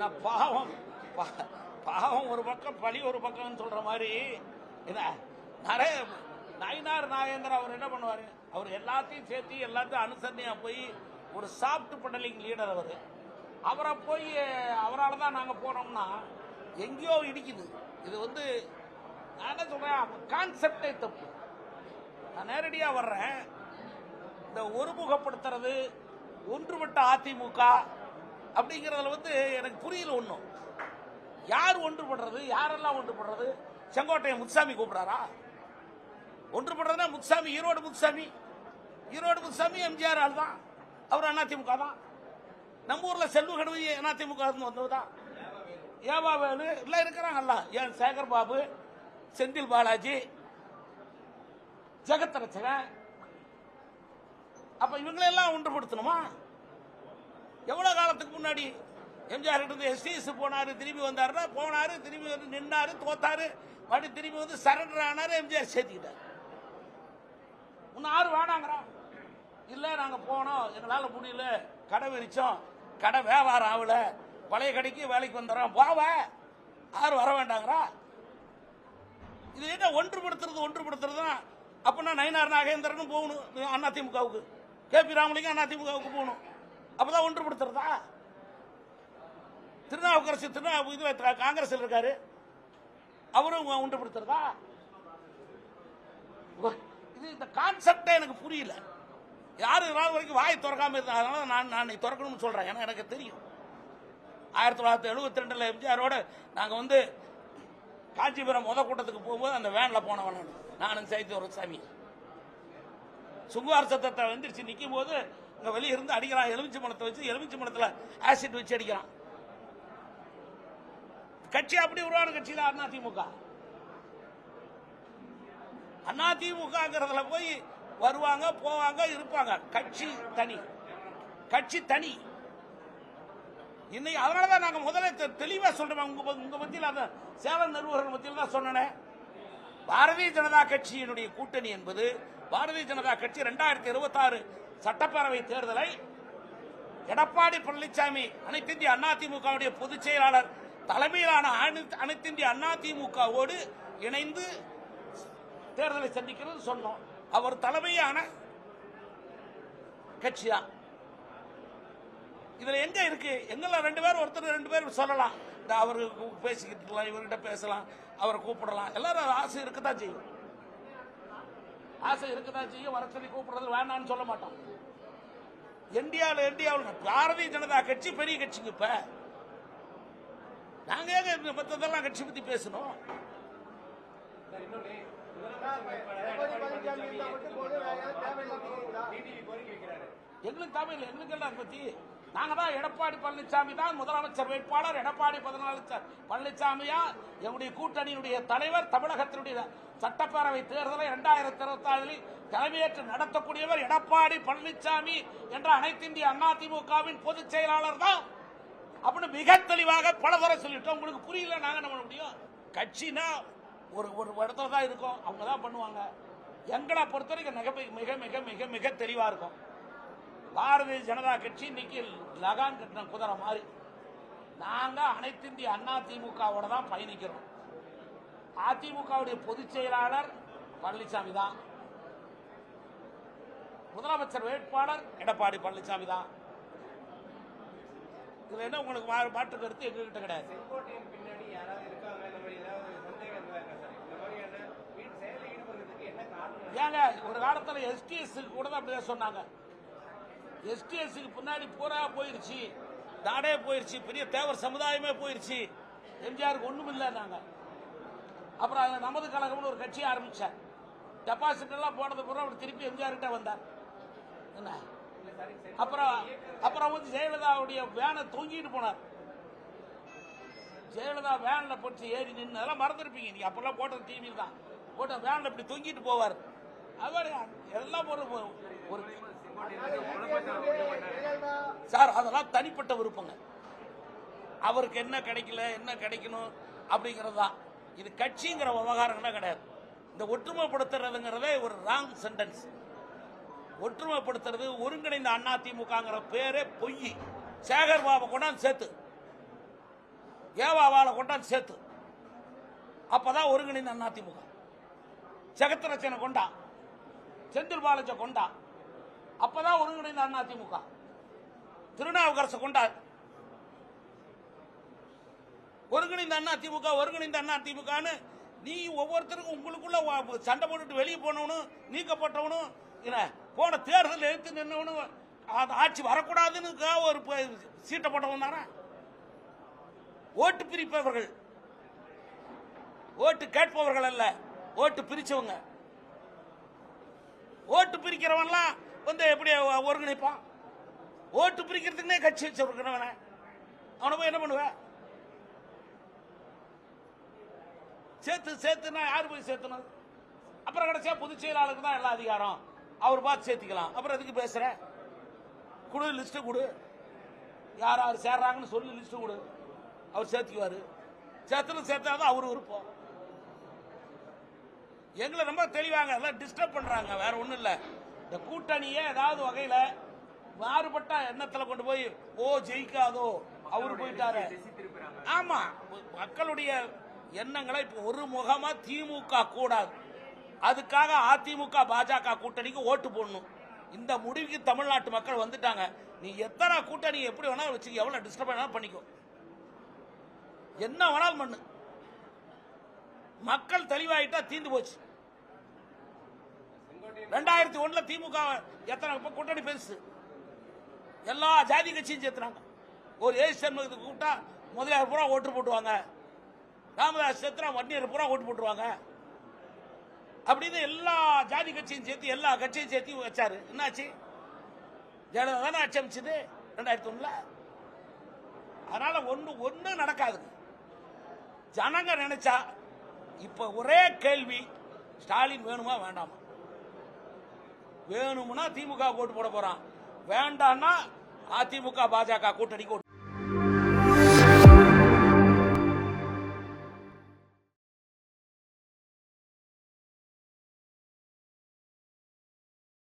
நான் பாவம். பா- பாவம் ஒரு பக்கம் பழி ஒரு பக்கம்னு சொல்ற மாதிரி. என்ன? நிறைய நயினார் நாகேந்திர அவர் என்ன பண்ணுவாரு? அவர் எல்லாத்தையும் சேர்த்து எல்லாத்தையும் அனுசரணையா போய் ஒரு சாஃப்ட் பண்டலிங் லீடர் அவர். அவரை போய் அவரால் தான் நாங்கள் போனோம்னா எங்கேயோ இடிக்குது. இது வந்து நான் என்ன சொல்கிறேன் கான்செப்டே தப்பு. நான் நேரடியாக வர்றேன். இந்த ஒருமுகப்படுத்துறது ஒன்றுபட்ட அதிமுக அப்படிங்கிறதுல வந்து எனக்கு புரியல ஒன்றும் யார் ஒன்றுபடுறது? யாரெல்லாம் ஒன்றுபடுறது? செங்கோட்டையை முத்துசாமி கூப்பிடாரா ஒன்றுபடுறதுனா முத்துசாமி ஈரோடு முத்துசாமி. ஈரோடு முத்துசாமி எம்ஜிஆர் ஆள் தான். அவர் அதிமுக தான். நம்ம ஊரில் செல்வ கணபதி அதிமுக வந்தது தான். ஏவா வேலு எல்லாம் இருக்கிறாங்கல்ல. ஏன் சேகர் பாபு செந்தில் பாலாஜி ஜெகத் ரச்சகன் அப்ப இவங்களெல்லாம் ஒன்றுபடுத்தணுமா? எவ்வளவு காலத்துக்கு முன்னாடி எம்ஜிஆர் இருந்து எஸ்டிஎஸ் போனாரு திரும்பி வந்தாருன்னா போனாரு திரும்பி வந்து நின்னாரு தோத்தாரு மறுபடியும் திரும்பி வந்து சரண்டர் ஆனாரு எம்ஜிஆர் சேர்த்துக்கிட்டார். இன்னும் ஆறு வேணாங்கிறா இல்லை நாங்கள் போனோம் எங்களால் முடியல கடை விரிச்சோம் கடை வியாபாரம் ஆகல பழைய கடைக்கு வேலைக்கு வந்துடுறோம் போவ ஆறு வர வேண்டாங்கிறா? இது என்ன ஒன்றுபடுத்துறது தான் அப்புடின்னா நயினார் நாகேந்திரனும் போகணும் அதிமுகவுக்கு கே பி ராமலிங்கம் அதிமுகவுக்கு போகணும். அப்பதான் ஒன்றுபடுத்துறதா? திருநாவுக்கரசு திருநா இதுல காங்கிரஸ்ல இருக்காரு. அவரும் ஒன்றுபடுத்துறதா? இது இந்த கான்செப்டே எனக்கு புரியல. யாரு நாள் வரைக்கும் வாய் திறக்காம இருந்தா நான் நான் திறக்கணும்னு சொல்றேன். ஏன்னா எனக்கு தெரியும். ஆயிரத்தி தொள்ளாயிரத்தி எழுபத்தி ரெண்டுல எம்ஜிஆரோட நாங்க வந்து காஞ்சிபுரம் முத கூட்டத்துக்கு போகும்போது அந்த வேன்ல போனவன் நான். நானும் சைத்து ஒரு சாமி. சுங்குவார் சத்தத்தை வந்துருச்சு நிற்கும் போது இங்க வெளிய இருந்து அடிக்கிறான். எலுமிச்சை மலத்தை வச்சு எலுமிச்சை மலத்துல ஆசிட் வச்சு அடிக்கிறான். கட்சி அப்படி உருவான கட்சி தான் அதிமுக. அதிமுகங்கிறதுல போய் வருவாங்க போவாங்க இருப்பாங்க. கட்சி தனி. கட்சி தனி. இன்னைக்கு அதனாலதான் நாங்க முதல்ல தெளிவா சொல்றோம். உங்க உங்க மத்தியில் அந்த சேலம் நிர்வாகர்கள் மத்தியில் தான் சொன்னேன். பாரதிய ஜனதா கட்சியினுடைய கூட்டணி என்பது பாரதிய ஜனதா கட்சி ரெண்டாயிரத்தி இருபத்தி ஆறு சட்டப்பேரவை தேர்தலை எடப்பாடி பழனிசாமி அனைத்து இந்திய அதிமுகவுடைய பொதுச் செயலாளர் தலைமையிலான அனைத்து- இந்திய அதிமுகவோடு இணைந்து தேர்தலை சந்திக்கிறது சொன்னோம். அவர் தலைமையான கட்சி தான் இதுல எங்க இருக்கு? எங்கள ரெண்டு பேரும் ஒருத்தர் ரெண்டு பேரும் சொல்லலாம். இந்த அவரு பேசிக்கிட்டு இருக்கலாம் இவர்கிட்ட பேசலாம் அவரை கூப்பிடலாம். எல்லாரும் ஆசை இருக்கத்தான் செய்யும். ஆசை இருக்கதான் செய்யும். வர சொல்லி கூப்பிடுறது வேணாம்னு சொல்ல மாட்டோம். இந்தியாவில் இந்தியாவில் பாரதிய ஜனதா கட்சி பெரிய கட்சிங்க இப்ப. நாங்க ஏங்க மற்றதெல்லாம் மத்ததெல்லாம் கட்சி பத்தி பேசணும்? எங்களுக்கு தமிழ் எங்களுக்கு எல்லாம் பத்தி? நாங்க தான் எடப்பாடி பழனிசாமி தான் முதலமைச்சர் வேட்பாளர். எடப்பாடி பழனிசாமியா? எங்களுடைய கூட்டணியினுடைய தலைவர் தமிழகத்தினுடைய சட்டப்பேரவை தேர்தலை இரண்டாயிரத்தி இருபத்தி ஆறில் தலைமையேற்று நடத்தக்கூடியவர் எடப்பாடி பழனிசாமி என்ற அனைத்து இந்திய அதிமுகவின் பொதுச் செயலாளர் தான். அப்படின்னு மிக தெளிவாக பலதர சொல்லிட்டோம். உங்களுக்கு புரியல நாங்க என்ன பண்ண முடியும்? கட்சினா ஒரு ஒரு இடத்துல தான் இருக்கும். அவங்க தான் பண்ணுவாங்க. எங்களை பொறுத்த வரைக்கும் மிக மிக மிக மிக மிக தெளிவாக இருக்கும். பாரதிய ஜனதா கட்சி இன்னைக்கு லகான் கட்டின குதிரை மாதிரி. நாங்க அனைத்து இந்திய அண்ணா திமுகவோட தான் பயணிக்கிறோம். அதிமுகவுடைய பொதுச் செயலாளர் பழனிசாமி தான். முதலமைச்சர் வேட்பாளர் எடப்பாடி பழனிசாமி தான். இதுல என்ன உங்களுக்கு மாற்று கருத்து எங்ககிட்ட கிடையாது. ஏங்க ஒரு காலத்துல எஸ்டிஎஸ் கூட தான் அப்படிதான் சொன்னாங்க. எஸ்டிஎஸ்க்கு பின்னாடி பூரா போயிருச்சு. நாடே போயிருச்சு. பெரிய தேவர் சமுதாயமே போயிருச்சு. எம்ஜிஆருக்கு ஒன்றுமில்லை நாங்கள் அப்புறம் அதில் நமது கழகம்னு ஒரு கட்சி ஆரம்பித்தார் டெபாசிட் எல்லாம் அப்புறம் அவர் திருப்பி எம்ஜிஆர்கிட்ட வந்தார். என்ன? அப்புறம் அப்புறம் வந்து ஜெயலலிதாவுடைய வேனை தொங்கிட்டு போனார். ஜெயலலிதா வேனில் போட்டு ஏறி நின்று அதெல்லாம் மறந்துருப்பீங்க. நீங்க அப்போல்லாம் போட்டது டிவியில் தான். போட்ட வேனில் இப்படி தொங்கிட்டு போவார். அவர் எல்லாம் ஒரு ஒரு சார் அதெல்லாம் தனிப்பட்ட விருப்பங்க. அவருக்கு என்ன கிடைக்கல என்ன கிடைக்கணும் அப்படிங்கிறது தான். இது கட்சிங்கிற விவகாரங்களே கிடையாது. இந்த ஒற்றுமைப்படுத்துறதுங்கிறதே ஒரு ராங் சென்டென்ஸ் ஒற்றுமைப்படுத்துறது ஒருங்கிணைந்த அண்ணா திமுகங்கிற பேரே பொய். சேகர் பாபு கொண்டாந்து சேர்த்து. ஏவாவால கொண்டாந்து சேர்த்து. அப்பதான் ஒருங்கிணைந்த அதிமுக ஜெகத்ரட்சனை கொண்டா. செந்தில் பாலாஜி கொண்டா. அப்பதான் ஒருங்கிணைந்த அதிமுக திருநாவுக்கரசு கொண்டா ஒருங்கிணைந்த அண்ணா திமுக ஒருங்கிணைந்த அண்ணா திமுகன்னு நீ ஒவ்வொருத்தருக்கும் உங்களுக்குள்ள சண்டை போட்டுட்டு வெளியே போனவனும் நீக்கப்பட்டவனும் என்ன போன தேர்தல் எடுத்து நின்னவனும் அது ஆட்சி வரக்கூடாதுன்னு ஒரு சீட்டை போட்டவன் தானே? ஓட்டு பிரிப்பவர்கள். ஓட்டு கேட்பவர்கள் அல்ல ஓட்டு பிரிச்சவங்க. ஓட்டு பிரிக்கிறவன்லாம் வந்து எப்படி ஒருங்கிணைப்பான்? ஓட்டு பிரிக்கிறதுக்குனே கட்சி வச்சிருக்கிறவன அவனை. போய் என்ன பண்ணுவ? சேர்த்து சேர்த்துனா யார் போய் சேர்த்தணும்? அப்புறம் கடைசியா பொதுச் செயலாளருக்கு தான் எல்லா அதிகாரம். அவர் பார்த்து சேர்த்திக்கலாம். அப்புறம் எதுக்கு பேசுற? குடு லிஸ்ட் கொடு. யார் யார் சேர்றாங்கன்னு சொல்லி லிஸ்ட் கொடு. அவர் சேர்த்துக்குவாரு. சேர்த்துன்னு சேர்த்தாதான் அவர் விருப்பம். எங்களை ரொம்ப தெளிவாங்க. எல்லாம் டிஸ்டர்ப் பண்றாங்க. வேற ஒன்றும் இல்லை. இந்த கூட்டணியே ஏதாவது வகையில மாறுபட்ட எண்ணத்துல கொண்டு போய் ஓ ஜெயிக்காதோ அவரு போயிட்டாரு. ஆமா மக்களுடைய எண்ணங்களை இப்ப ஒரு முகமா திமுக கூடாது. அதுக்காக அதிமுக பாஜக கூட்டணிக்கு ஓட்டு போடணும். இந்த முடிவுக்கு தமிழ்நாட்டு மக்கள் வந்துட்டாங்க. நீ எத்தனை கூட்டணி எப்படி வேணாலும் வச்சு எவ்வளவு டிஸ்டர்ப் வேணாலும் பண்ணிக்கோ. என்ன வேணாலும் பண்ணு. மக்கள் தெளிவாயிட்டா தீந்து போச்சு. ரெண்டாயிரத்தி ஒண்ணுல திமுக எத்தனை இப்ப கூட்டணி பெருசு எல்லா ஜாதி கட்சியும் சேர்த்துனாங்க ஒரு ஏசி சண்முகத்துக்கு கூப்பிட்டா முதலியார் பூரா ஓட்டு போட்டுவாங்க ராமதாஸ் சேர்த்துனா வன்னியர் பூரா ஓட்டு போட்டுருவாங்க. அப்படின்னு எல்லா ஜாதி கட்சியும் சேர்த்து எல்லா கட்சியும் சேர்த்து வச்சாரு. என்னாச்சு? ஜனதா தானே ஆட்சி அமைச்சது ரெண்டாயிரத்தி ஒண்ணுல. அதனால ஒண்ணு ஒண்ணு நடக்காது ஜனங்க நினைச்சா இப்ப ஒரே கேள்வி ஸ்டாலின் வேணுமா வேண்டாமா? வேணும்னா திமுக ஓட்டு போட போறான். வேண்டாம்னா அதிமுக பாஜக கூட்டணிக்கு கூட்டு